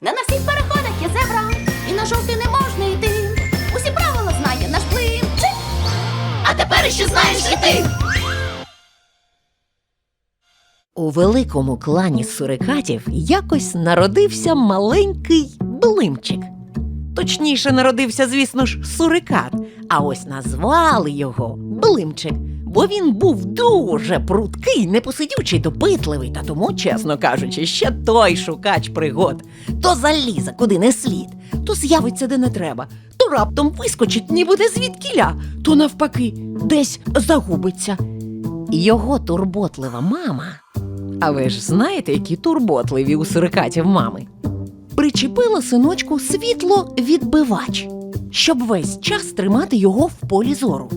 Не на всіх переходах є зебра, і на жовтий не можна йти. Усі правила знає наш блинчик. А тепер ще знаєш і ти. У великому клані сурикатів якось народився маленький блимчик. Точніше, народився, звісно ж, сурикат, а ось назвали його Блимчик, бо він був дуже пруткий, непосидючий, допитливий, та тому, чесно кажучи, ще той шукач пригод. То залізе, куди не слід, то з'явиться де не треба, то раптом вискочить, ніби де звідкіля, то навпаки, десь загубиться. Його турботлива мама а ви ж знаєте, які турботливі у сурикатів мами. Причепила синочку світло-відбивач, щоб весь час тримати його в полі зору.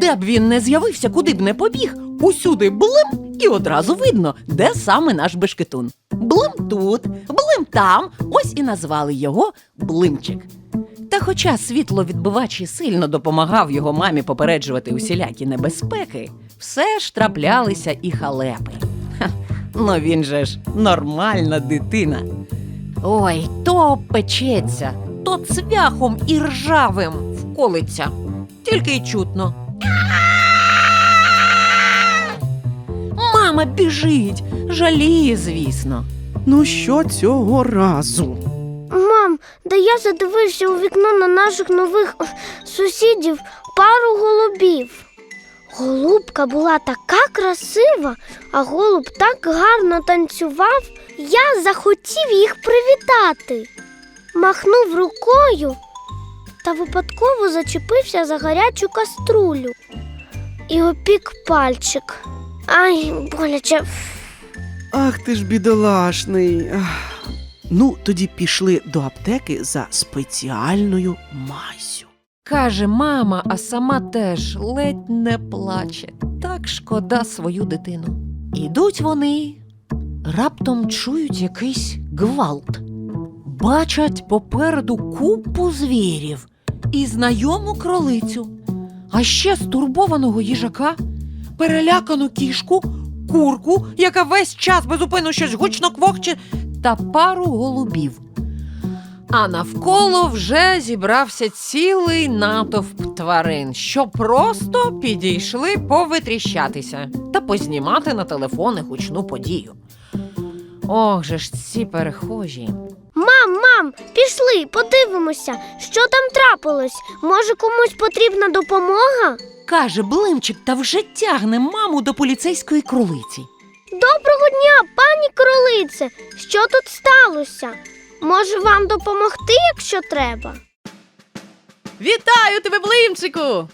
Де б він не з'явився, куди б не побіг, усюди блим, і одразу видно, де саме наш бешкетун. Блим тут, блим там, ось і назвали його Блимчик. Та хоча світловідбивач і сильно допомагав його мамі попереджувати усілякі небезпеки, все ж траплялися і халепи. Ха, ну він же ж нормальна дитина. Ой, то печеться, то цвяхом і ржавим вколиться. Тільки й чутно. Мама біжить, жаліє, звісно. Ну що цього разу? Мам, да я задивився у вікно на наших нових сусідів пару голубів. Голубка була така красива, а голуб так гарно танцював, я захотів їх привітати. Махнув рукою та випадково зачепився за гарячу каструлю і опік пальчик. Ай, боляче. Ах ти ж бідолашний. Ах. Ну, тоді пішли до аптеки за спеціальною мазю. Каже мама, а сама теж ледь не плаче. Так шкода свою дитину. Ідуть вони, раптом чують якийсь гвалт. Бачать попереду купу звірів і знайому кролицю, а ще стурбованого їжака, перелякану кішку, курку, яка весь час безупинно щось гучно квохче, та пару голубів. А навколо вже зібрався цілий натовп тварин, що просто підійшли повитріщатися та познімати на телефони гучну подію. Ох же ж ці перехожі. Мам, мам, пішли, подивимося, що там трапилось. Може, комусь потрібна допомога? Каже Блимчик та вже тягне маму до поліцейської кролиці. Доброго дня, пані кролице. Що тут сталося? Може, вам допомогти, якщо треба? Вітаю тебе, Блимчику!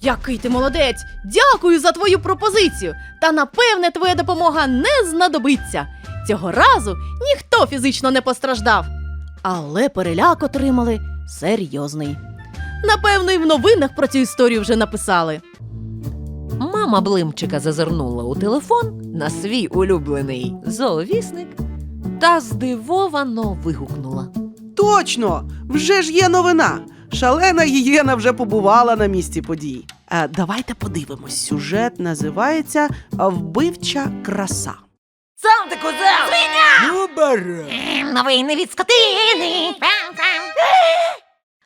Який ти молодець! Дякую за твою пропозицію. Та напевне твоя допомога не знадобиться. Цього разу ніхто фізично не постраждав. Але переляк отримали серйозний. Напевно, і в новинах про цю історію вже написали. Мама Блимчика зазирнула у телефон на свій улюблений зоовісник та здивовано вигукнула. Точно! Вже ж є новина. Шалена гієна вже побувала на місці подій. Е, давайте подивимось. Сюжет називається Вбивча краса. Сам ти козел! Ем, Новини від скотини.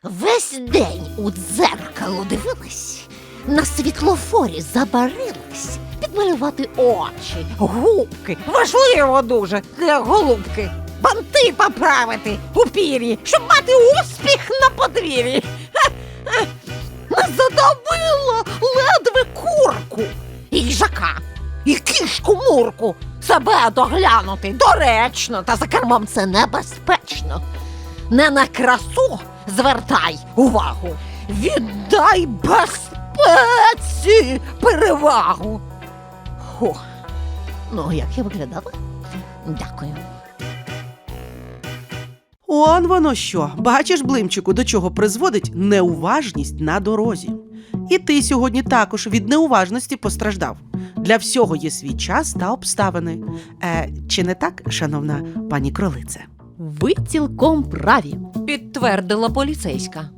Весь день у дзеркало дивилась, на світлофорі забарилась, підмалювати очі, губки. Важливо дуже для голубки. банти поправити у пір'ї, щоб мати успіх на подвір'ї. Не задавила ледве курку. І їжака, і кішку мурку. Себе доглянути доречно, та за кермом це небезпечно. Не на красу звертай увагу. Віддай безпеці перевагу. Ху. Ну, як я виглядала? Дякую. Он воно що. Бачиш, блимчику, до чого призводить неуважність на дорозі. І ти сьогодні також від неуважності постраждав. Для всього є свій час та обставини. Е, чи не так, шановна пані кролице? Ви цілком праві. Підтвердила поліцейська.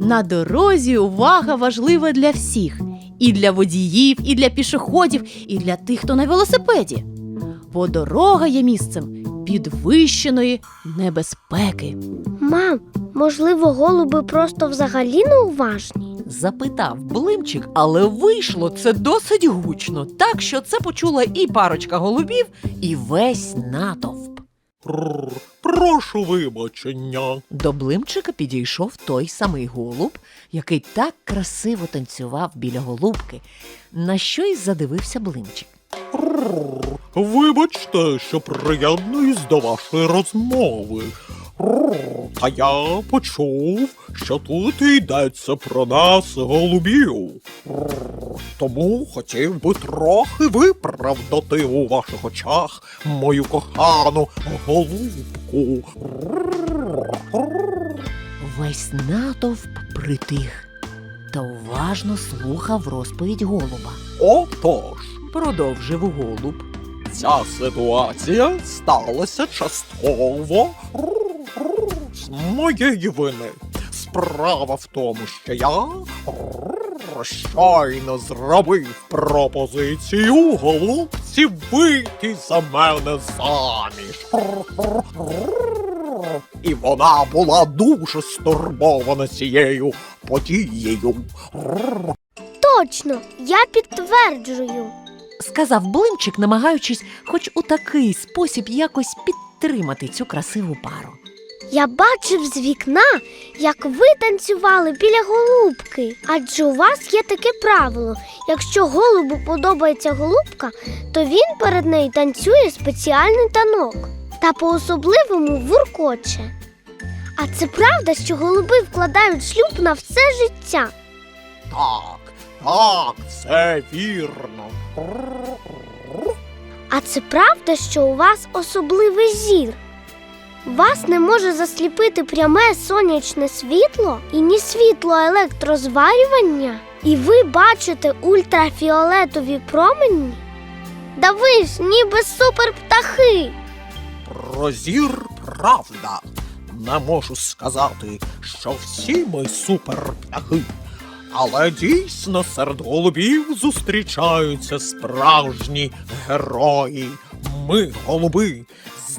На дорозі увага важлива для всіх: і для водіїв, і для пішоходів, і для тих, хто на велосипеді. Бо дорога є місцем підвищеної небезпеки. Мам, можливо, голуби просто взагалі неуважні? Запитав блимчик, але вийшло це досить гучно, так що це почула і парочка голубів, і весь натовп. Пррр, прошу вибачення. До блимчика підійшов той самий голуб, який так красиво танцював біля голубки, на що й задивився блимчик. Пррр, вибачте, що приєднуюсь до вашої розмови. Та я почув, що тут йдеться про нас, голубів. Тому хотів би трохи виправдати у ваших очах мою кохану голубку. Весь натовп притих та уважно слухав розповідь голуба. Отож. Продовжив голуб. Ця ситуація сталася частково моєї вини. Справа в тому, що я щойно зробив пропозицію голубці вийти за мене заміж. І вона була дуже стурбована цією подією. Точно, я підтверджую. Сказав блимчик, намагаючись хоч у такий спосіб якось підтримати цю красиву пару. Я бачив з вікна, як ви танцювали біля голубки. Адже у вас є таке правило: якщо голубу подобається голубка, то він перед нею танцює спеціальний танок та по-особливому вуркоче. А це правда, що голуби вкладають шлюб на все життя. Так, так, це вірно. А це правда, що у вас особливий зір. Вас не може засліпити пряме сонячне світло і ні світло електрозварювання, і ви бачите ультрафіолетові промені? Да ви ж ніби суперптахи. Про зір правда. Не можу сказати, що всі ми суперптахи. Але дійсно серед голубів зустрічаються справжні герої. Ми, голуби,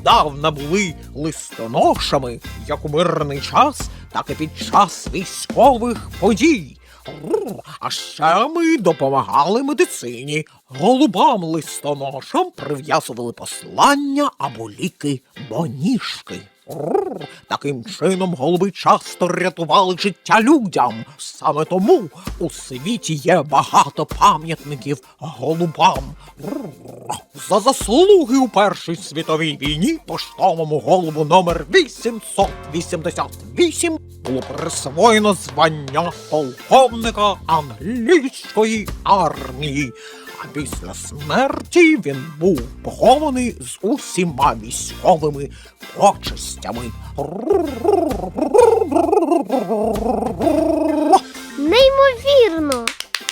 здавна були листоношами як у мирний час, так і під час військових подій. А ще ми допомагали медицині. Голубам листоношам прив'язували послання або ліки боніжки. Таким чином голуби часто рятували життя людям. Саме тому у світі є багато пам'ятників голубам. За заслуги у Першій світовій війні поштовому голубу номер 888 було присвоєно звання полковника англійської армії. А після смерті він був похований з усіма військовими почестями. Неймовірно.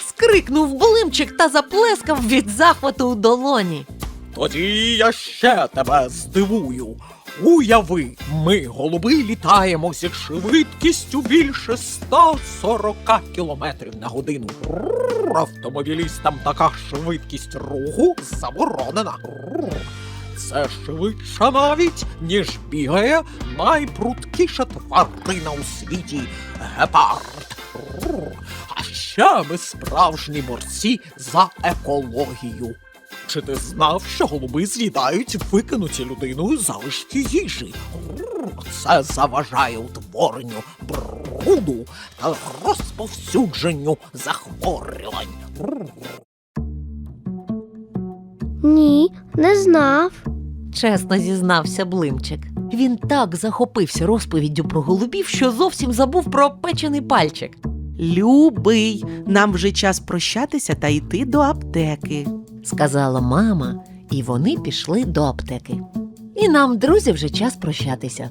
Скрикнув блимчик та заплескав від захвату у долоні. Тоді я ще тебе здивую. Уяви, ми, голуби, літаємо зі швидкістю більше 140 кілометрів на годину. Рррр, Автомобілістам така швидкість руху заборонена. Рррр. Це швидше навіть, ніж бігає найпруткіша тварина у світі гепард. Рррр. А ще ми справжні борці за екологію. Чи ти знав, що голуби з'їдають викинуті людиною залишки їжі? Це заважає утворенню бруду та розповсюдженню захворювань. Ні, не знав. Чесно зізнався блимчик. Він так захопився розповіддю про голубів, що зовсім забув про печений пальчик. Любий, нам вже час прощатися та йти до аптеки. Сказала мама, і вони пішли до аптеки. І нам, друзі, вже час прощатися.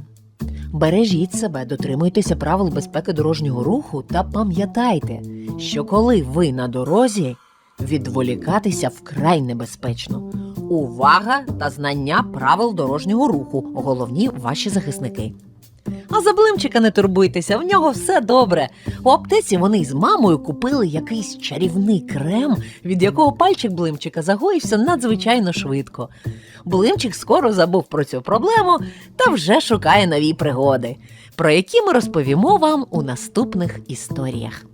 Бережіть себе, дотримуйтеся правил безпеки дорожнього руху та пам'ятайте, що коли ви на дорозі, відволікатися вкрай небезпечно. Увага та знання правил дорожнього руху головні ваші захисники. А за блимчика не турбуйтеся, в нього все добре. У аптеці вони з мамою купили якийсь чарівний крем, від якого пальчик блимчика загоївся надзвичайно швидко. Блимчик скоро забув про цю проблему та вже шукає нові пригоди, про які ми розповімо вам у наступних історіях.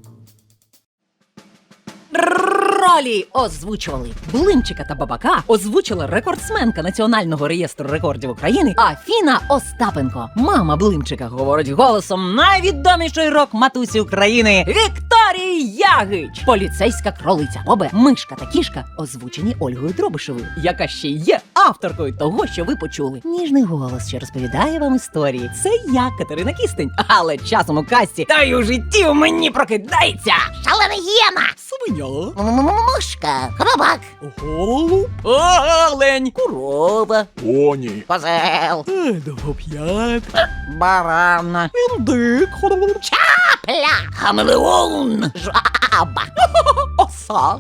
Ролі озвучували Блимчика та Бабака, озвучила рекордсменка Національного реєстру рекордів України Афіна Остапенко. Мама Блимчика говорить голосом найвідомішої рок-матусі України Вікторії Ягич. Поліцейська кролиця Бобе, мишка та кішка озвучені Ольгою Дробишевою, яка ще є авторкою того, що ви почули. Ніжний голос, що розповідає вам історії. Це я, Катерина Кістень. Але часом у касті та й у житті у мені прокидається. Шалена гієна! Свиня, Мушка, хробак, голуб, Олень, корова, Коні. козел, довгоп'ят, Барана. індик, чапля, хамелеон, жаба, оса.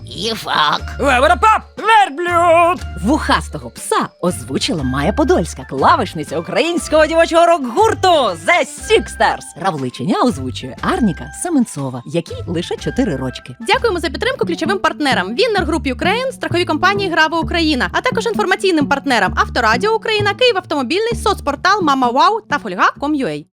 Веверопап! Верблюд! Вухастого пса озвучила Майя Подольська, клавишниця українського дівочого рок-гурту The Sixters. Равличеня озвучує Арніка Семенцова, якій лише 4 рочки. Дякуємо за підтримку ключовим партнерам Віннер Груп Юкрейн, страхові компанії Грава Україна, а також інформаційним партнерам Авторадіо Україна, Київ Автомобільний, соцпортал Мама Вау та Фольга.com.ua.